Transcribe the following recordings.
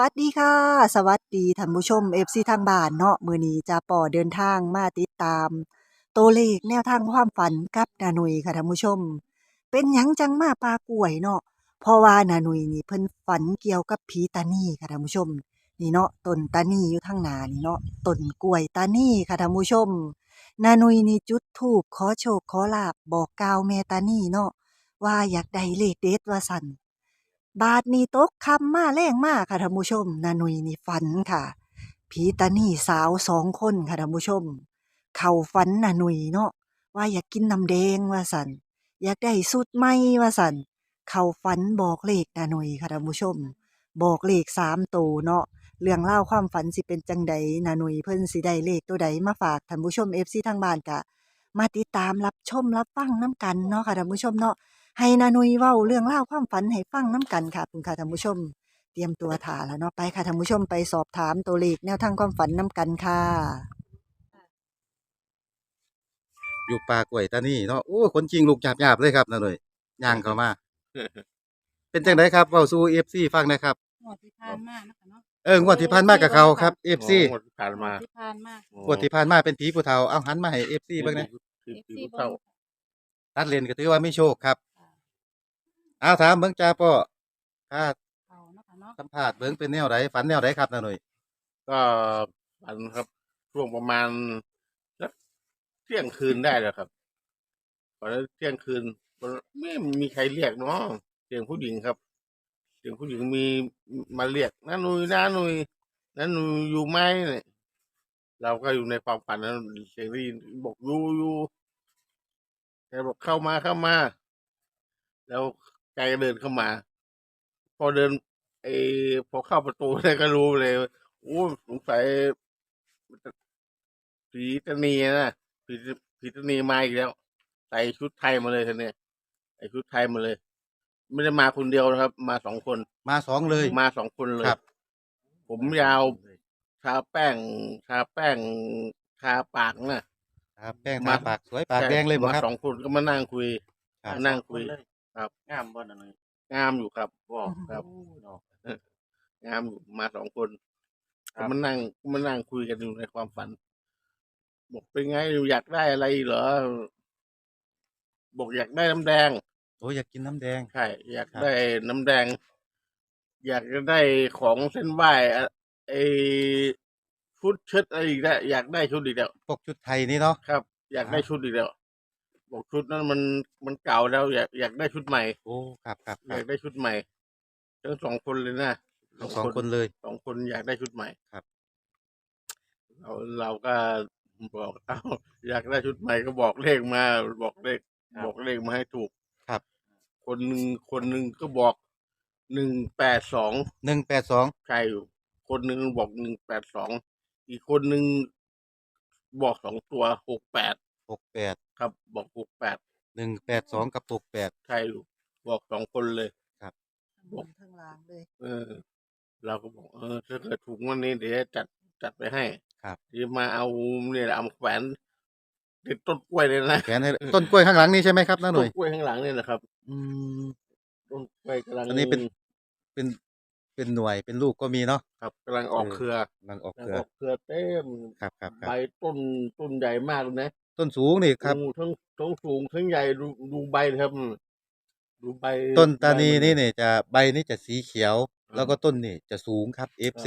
วัสดีค่ะ สวัสดีท่านผู้ชม FC ทางบ้านเนาะมือนี้จะป่อเดินทางมาติดตาม ตัวเลขแนวทางความฝันกับนาหนุยค่ะท่านผู้ชม เป็นหยังจังมาปลากล้วยเนาะเพราะว่านาหนุยนี่เพิ่นฝันเกี่ยวกับผีตานีค่ะท่านผู้ชม นี่เนาะต้นตานีอยู่ทางหนานี่เนาะต้นกล้วยตานีค่ะท่านผู้ชม นาหนุยนี่จุดธูปขอโชคขอลาบบอกกล่าวแม่ตานีเนาะว่าอยากได้เลขเด็ดว่าสั่น บาดนี้ตกคำมาแรงมากค่ะท่านผู้ชมนาหนุยนี่ฝันค่ะผีตานี่สาวสองคนค่ะท่านผู้ชม เข้าฝันนาหนุยเนาะว่าอยากกินน้ำแดงว่าสันอยากได้สุดไหมว่าสันเข้าฝันบอกเลขนาหนุยค่ะท่านผู้ชม บอกเลขสามตัวเนาะเรื่องเล่าความฝันสิเป็นจังใดนาหนุยเพิ่นสิได้เลขตัวใดมาฝากท่านผู้ชมเอฟซีทางบ้านกะมาติดตามรับชมรับฟังน้ำกันเนาะค่ะท่านผู้ชมเนาะ ให้นานุยเว้าเรื่องเล่าวความฝันให้ฟังน้ำกันค่ะคุณค่ะท่านผู้ชม เตรียมตัวถ่าแล้วเนาะไปค่ะท่านผู้ชมไปสอบถามตัวเลขแนวทางความฝันน้ำกันค่ะ อยู่ป่ากล้วยตานี่เนาะโอ้คนจริงลูกหยาบๆเลยครับนั่นเลยย่างเข้ามา เป็นจังไดครับเว้าสู่ FC ฟังหนะครับ หมดที่ผ่านมานะคะเนาะเอองวดที่ผ่านมากับเขาครับ FC งวดที่ผ่านมาที่ผ่านมางวดที่ผ่านมาเป็นผีผู้เฒ่าเอาหันมาให้ FC เบิ่งนะคือเอฟคือซีผู้เบิ้เฒ่างตัดเลนก็ถือว่าไม่โชคครับ เอาถามเบิ่งจ้าป้อถ้าเขาเนาะค่ะเนาะสัมภาษณ์เบิ่งเป็นแนวใดฝันแนวใดครับนั่นเลยก็ฝันครับช่วงประมาณสักเที่ยงคืนได้แล้วครับตอนนั้นเที่ยงคืนมันไม่มีใครเรียกเนาะเสียงผู้หญิงครับ เสียงผู้หญิงมีมาเรียกน้าหนุยน้าหนุยน้าหนุยอยู่ไหมเนี่ยเราก็อยู่ในความฝันนั้นเสียงได้ยินบอกอยู่อยู่แกบอกเข้ามาเข้ามา แล้ว แกก็เดินเข้ามา พอเดินไอ้พอเข้าประตูได้ก็รู้เลยโอ้สงสัยผีตะนีนะผีผีตะนีมาอีกแล้วใส่ชุดไทยมาเลยทีเนี้ยใส่ชุดไทยมาเลย ไม่ได้มาคนเดียวนะครับ มาสองคน มาสองเลย มาสองคนเลยครับ ผมยาวทาแป้งทาแป้งทาปากนะครับแป้งมาทาปากสวยปากแดงเลยบ่มาครับสองคนก็มานั่งคุยครับมานั่งคุย ครับงามบ่นั่นเลยงามอยู่ครับบอกครับโอ้เนาะงามอยู่มาสองคนครับก็มานั่งมานั่งคุยกันอยู่ในความฝัน บอกเป็นไงอยากได้อะไรเหรอ บอกอยากได้น้ำแดงโอ้อยากกินน้ำแดง ใช่อยากครับ ได้น้ำแดง อยากจะได้ของเส้นไหว้อะไอชุดเชิดอะไรอีกแล้วอยากได้ชุดอีกแล้วพวกชุดไทยนี่เนาะ ครับ อยากได้ครับ ชุดอีกแล้ว บอกชุดนั้นมันมันเก่าแล้วอยากอยากได้ชุดใหม่โอ้ครับครับคอรัยาบกได้ชุดใหม่ทั้งสองคนเลยนะทั้งสองคนเลย สองคนอยากได้ชุดใหม่ครับ เราเราก็บอกเอาอยากได้ชุดใหม่ก็บอกเลขมา บอกเลขบอกเลขมาให้ถูกครับ คนหนึ่งคนหนึ่งก็บอกหนึ่งแปดสอง หนึ่งแปดสองใครอยู่คนหนึ่งบอกหนึ่งแปดสอง อีกคนหนึ่งบอกสองตัวหกแปด หกแปดครับบอกหกแปดหนึ่งแปดสองกับหกแปดใครอยู่บอกสองคนเลย ทั้งบนทั้งล่างเลย เออ เราก็บอก เออถ้าเกิดถูกงวันนี้เดี๋ยวจะจัดจัดไปให้ครับเดี๋ยวมาเอาเนี่ยเอามาแขวนติดต้นกล้วยเลยนะแขนให้ต้นกล้วยข้างหลังนี่ใช่ไหมครับน้าหต้น่นยกล้วยข้างหลังเนี่ยนะครับอืม ต้นกล้วยกำลังอันนี้เป็น เป็น เป็นหน่วย เป็นลูกก็มีเนาะครับกำลังออกเออเครือกำลังออกกำลัเคงรือออกเครือเต็มครับครับคใบรับต้นต้นใหญ่มากเลยนะต้นสูงนี่ครับ โอ้ทั้งทั้งสูงทั้งใหญ่ดูดูใบเลยครับดูใบต้นตานีใบมันี่เนี่ยจะใบนี่จะสีเขียวครับแล้วก็ต้นนี่จะสูงครับครั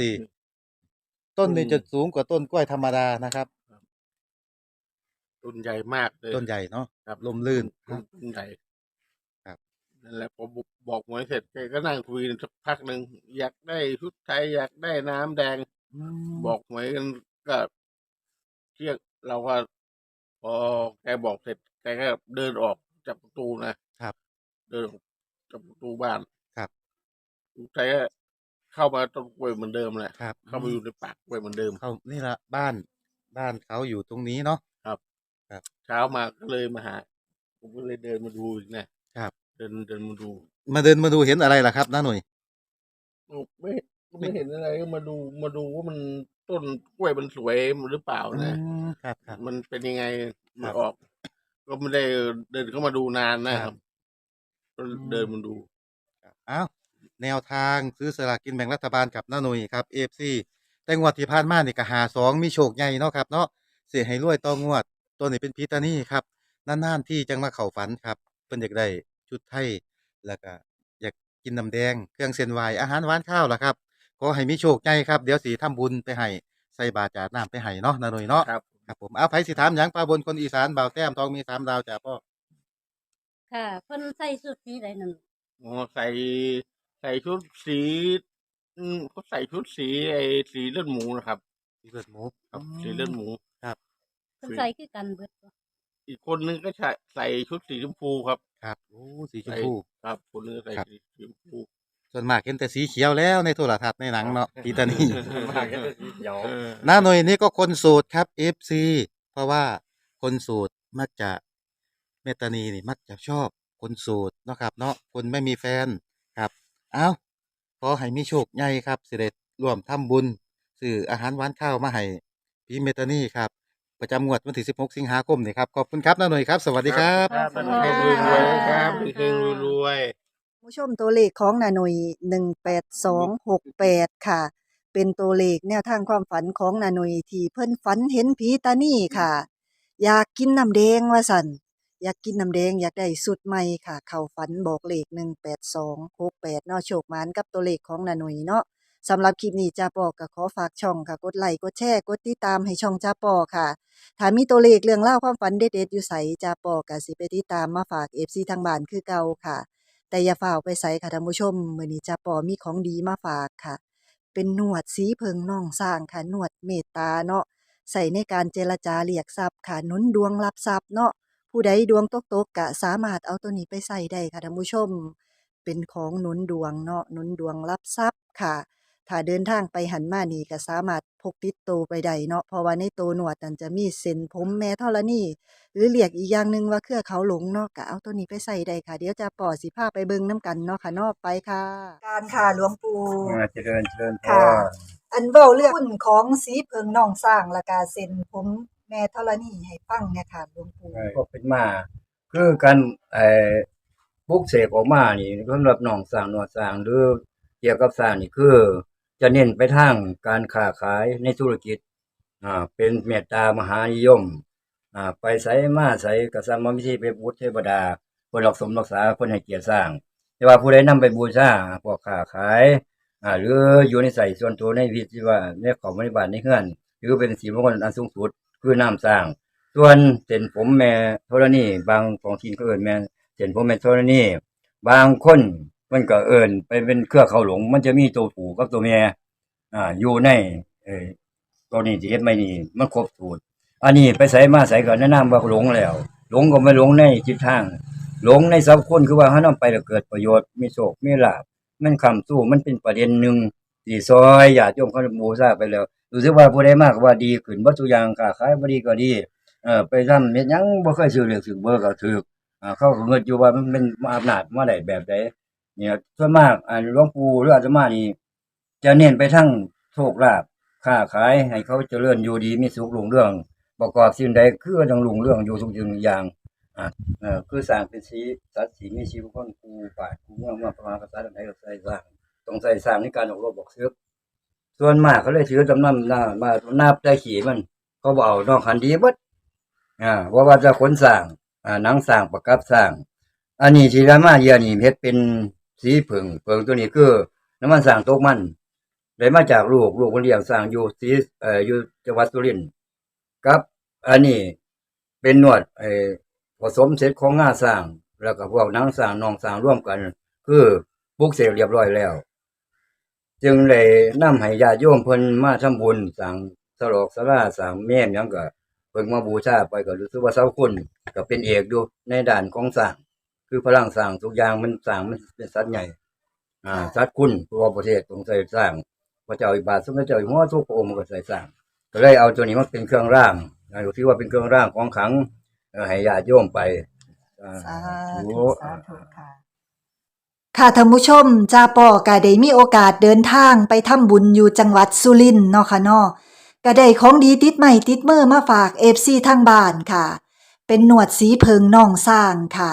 บ FC ต้นนี่จะสูงกว่าต้นกล้วยธรรมดานะครับ ต้นใหญ่มากเลย ต้นใหญ่เนาะครับลมลื่น ต้นต้นใหญ่ครับ นั่นแหละพอบอกบอกหวยเสร็จแกก็นั่งคุยกันสักพักหนึ่งอยากได้ชุดไทยอยากได้น้ำแดง บอกหวยกันก็เที่ยงเราก็ พอแกบอกเสร็จแกก็เดินออกจากประตูนะครับ เดินออกจากประตูบ้านครับแกก็เข้ามาต้นกล้วยเหมือนเดิมแหละครับ เข้ามาอยู่ในปากกล้วยเหมือนเดิมเขานี่ละบ้านบ้านเขาอยู่ตรงนี้เนาะเช้ามาก็เลยมาหา ผมก็เลยเดินมาดูอีกนะครับ เดินเดินมาดู มาเดินมาดูเห็นอะไรล่ะครับน้าหน่ยไม่ ไม่เห็นอะไรก็มาดูมาดูว่ามันต้นกล้วยมันสวยหรือเปล่านะ อืมครับครับ มันเป็นยังไงคมัรันบออก ก็ไม่ได้เดินเข้ามาดูนานนะคครัรับบก็เดินมาดู อ้าวแนวทางซื้อสลากกินแบ่งรัฐบาลกับน้าหนุ่ยครับ FC แต่งวดที่ผ่านมานี่ก็หาสองมีโชคใหญ่เนาะครับเนาะเสียให้รวยต่องวด ตัวนี้เป็นพีตานี่ครับนานๆที่จังมาเข้าฝันครับเพิ่นอยากได้ชุดไทยแล้วก็อยากกินน้ำแดง เครื่องเส้นไหวอาหารหวานข้าวล่ะครับข อให้มีโชคใหญ่ครับ เดี๋ยวสิทำบุญไปให้ใส่บาตรจาดน้ำไปให้เนาะน้าหนุ่ยเนาะครับ ครับผมเอาไผสิถามหยังปลาบนคนอีสานบ่าวแต้มทองมีสามดาวจ้าพ่อค่ะเพิ่นใส่สุดสีใดนั่นอ๋อใส่ใส่ชุดสีอืมเขาใส่ชุดสีไอ้สีเลือดหมูนะครับ สีเลือดหมูครับ สีเลือดหมู เพิ่นใส่คือกันเบิดบ่อีกคนนึงก็ใส่ใส่ชุดสีชมพูครับ ครับโอ้สีชมใส่พู ครับ คนนึงใส่ครับ สีชมพู ส่วนมากเห็นแต่สีเขียวแล้วในโทรทัศน์ในหนังเนาะพีตานี่มากก็จะสีเขียวเออน้าหน่อยนี่ก็คนโสดครับ FC เพราะว่าคนโสดมักจะเมตตานีนี่มักจะชอบคนโสดเนาะครับ เนาะคนไม่มีแฟนครับ เอาขอให้มีโชคใหญ่ครับสิเด็จร่วมทำบุญซื้ออาหารหวานข้าวมาให้พี่เมตตานีครับประจำงวดวันที่ 16 สิงหาคมนี่ครับ ขอบคุณครับน้าหน่อยครับ สวัสดีครับครับมันเฮงรวยๆครับเฮงรวยๆ ผู้ชมตัวเลขของนาหน่ย18268ค่ะ เป็นตัวเลขแนวทางความฝันของนาหน่ยที่เพิ่นฝันเห็นผีตานี่ค่ะ อยากกินน้ำแดงว่าสันอยากกินน้ำแดงอยากได้สุดใหม่ค่ะ เขาฝันบอกเลข18268เนาะโชคหมานกับตัวเลขของนาหน่ยเนาะสำหรับคลิปนี้จ้าปอก็ขอฝากช่องค่ะกดไลค์กดแชร์กดติดตามให้ช่องจ้าปอค่ะ ถ้ามีตัวเลขเรื่องเล่าความฝันเด็ดๆอยู่ไสจ้าปอก็สิไปติดตามมาฝาก FC ทางบ้านคือเก่าค่ะ แต่อย่าฝ่าไปใส่ค่ะท่านผู้ชมมื้อนี้จะปอมีของดีมาฝากค่ะ เป็นหนวดสีเพิงน่องสร้างค่ะหนวดเมตตาเนาะใส่ในการเจรจาเรียกทรัพย์ค่ะหนุนดวงรับทรัพย์เนาะผู้ใดดวงตกตกะสามารถเอาตัวนี้ไปใส่ได้ค่ะท่านผู้ชม เป็นของหนุนดวงเนาะหนุนดวงรับทรัพย์ค่ะ ถ้าเดินทางไปหันมานี่ก็สามารถพกติดตัวไปได้เนาะเพราะว่าในตัวหนวดนั่นจะมีเส้นผมแม่ธรณีหรือเรียกอีกอย่างหนึ่งว่าเครือเขาหลงเนาะก็เอาตัวนี้ไปใส่ได้ค่ะ เดี๋ยวจะปอสิพาไปเบิ่งน้ำกันเนาะค่ะเนอกไปค่ะ การค่ะหลวงปู่อ่าเจริญเจริญพค่ะรอันเว้าเรื่องหุ้นของสีเพิงน้องสร้างและกาเซ็นผมแม่ธรณีให้ฟังเนี่ยค่ะหลวงปู่ก็เป็นมาคือการไอ้ปลุกเสกออกมานี่สำหรับหนองสร้างหนวดสร้างหรือเกี่ยวกับสร้างนี่คือ จะเน้นไปทางการค้าขายในธุรกิจอ่าเป็นเมตตามหานิยมอ่าไปใส่มาใส่กระสังมวิธีไปบูชเทวดาคนรักสมรักษาคนให้เกียรติสร้าง แต่ว่าผู้ใดนำไปบูชาพวกค้าขายอ่าหรืออยู่ในใส่ส่วนตัวในวิธีว่าในของบริบาลในเฮือนหรือเป็นสีมงคลอันสูงสุดคือน้ำสร้าง ส่วนเส้นผมแม่ธรณีบางของทีนก็เอิ้นแม่เส้นผมแม่ธรณีบางคน มันก็เอิ้นไปเป็นเครือเขาหลง มันจะมีตัวผู้กับตัวแม่อ่าอยู่ในเออตัวนี้ที่เฮ็ดไม่นี่มันครบสูตร อันนี้ไปใส่มาใส่ก็แนะนำว่าหลงแล้ว หลงก็ไม่หลงในจิตทาง หลงในสัพคนคือว่าเฮานำไปแล้วเกิดประโยชน์มีโชคมีลาภมันคำสู้มันเป็นประเด็นหนึ่งที่ซอยญาติโยมเขาบูชาไปแล้วรู้สึกว่าผู้ใดมากว่าดีขึ้นบ่ทุอย่างค้าขายบ่ดีก็ดีเออไปทำเฮ็ดยังบ่เคยซื้อเลือกซื้อเบอร์ก็ถูกอ่าเขาก็เงินอยู่ว่ามันเป็นอำนาจมาได้แบบใด เนี่ยส่วนมากอ่าหลวงปู่หรืออาตมานี่จะเน้นไปทั้งโชคลาภค้าขายให้เขาเจริญอยู่ดีมีสุขรุ่งเรื่อง ประกอบสิ่งใดคือต้องรุ่งเรื่องอยู่ทุกสิ่งทุกอย่างอ่าคือสร้างเป็นสีสัตว์สีมีชีวิตคนกูป่ากูเมืองมาประมาณภาษาใดก็ใส่สร้างต้องใส่สร้างในการออกรบบอกซึกส่วนมากเขาเลยถือจำนำหน้ามาหนับได้ขี่มัน เขาบเอานอกคันดีเบิดอ่าว่าว่าจะขนสร้างอ่าหนังสร้างประกับสร้าง อันนี้ที่รามาเยียนี่เฮ็ดเป็น สีเผิงเผิงตัวนี้คือน้ำมันสร้างตกมันได้มาจากลูกลูกคนเลี้ยงสร้างอยู่สีเอ่ออยู่จังหวัดสุรินทร์กับ อันนี้เป็นนวดเอ่อผสมเสร็จของงาสร้าง แล้วก็พวกนังสร้างนองสร้างร่วมกัน คือปุกเสกเรียบร้อยแล้ว จึงเลยนำให้ญาติโยมเพิ่นมาทำบุญสร้างสลอกสลาสร้างแม่ยังก็เพิ่งมาบูชาไปก็รู้สึกว่าเสาคุณก็เป็นเอกอยู่ในด่านของสร้าง คือพลังสร้างทุกอย่างมันสร้างมันเป็นสัตว์ใหญ่ อ่าสัตว์คุณตัวประเทศต้องใส่สร้างพระเจ้าอิบาทสมเด็จเจ้าอยู่หัวทุกพระองค์มันก็ใส่สร้าง ก็เลยเอาตัวนี้มาเป็นเครื่องร่างอ่าที่ว่าเป็นเครื่องร่างของขลังเอ่อให้ญาติโยมไปอ่าสาธุธุสาธุค่ะค่ะท่านผู้ชมจ้าปอก็ได้มีโอกาสเดินทางไปทำบุญอยู่จังหวัดสุรินทร์เนาะค่ะเนาะก็ได้ของดีติดใหม่ติดมือมาฝาก FC ทางบ้านค่ะ เป็นหนวดสีเพิงน่องสร้างค่ะ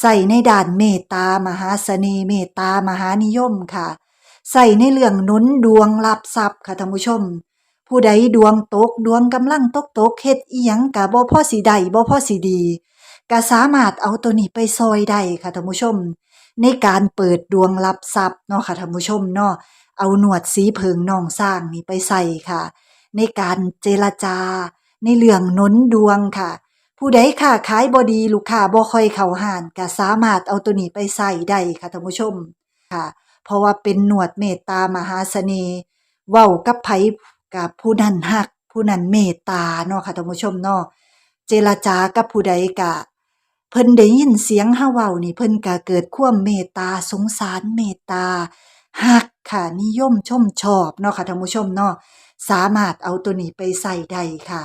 ใส่ในด่านเมตตามหาเสน่ห์เมตตามหานิยมค่ะ ใส่ในเรื่องนุนดวงรับทรัพย์ค่ะท่านผู้ชม ผู้ใดดวงตกดวงกำลังตกตกเฮ็ดอีหยังกะบ่พอสิได้บ่พอสิดีก็สามารถเอาตัวนี้ไปซอยได้ค่ะท่านผู้ชม ในการเปิดดวงรับทรัพย์เนาะค่ะท่านผู้ชมเนาะเอาหนวดสีเพิงน่องสร้างนี่ไปใส่ค่ะ ในการเจรจา ในเรื่องนุนดวงค่ะ ผู้ใดค้าขายบ่ดีลูกค้าบ่ค่อยเข้าห้านก็สามารถเอาตัวนี้ไปใส่ได้ค่ะท่านผู้ชมค่ะ เพราะว่าเป็นหนวดเมตตามหาเสน่ห์เว้ากับไผกับผู้นั้นฮัก ผู้นั้นเมตตาเนาะค่ะท่านผู้ชมเนาะเจรจากับผู้ใดกะเพิ่นได้ยินเสียงเฮาเว้านี่เพิ่นก็เกิดความเมตตาสงสารเมตตาฮักค่ะนิยมชมชอบเนาะค่ะท่านผู้ชมเนาะสามารถเอาตัวนี้ไปใส่ได้ค่ะ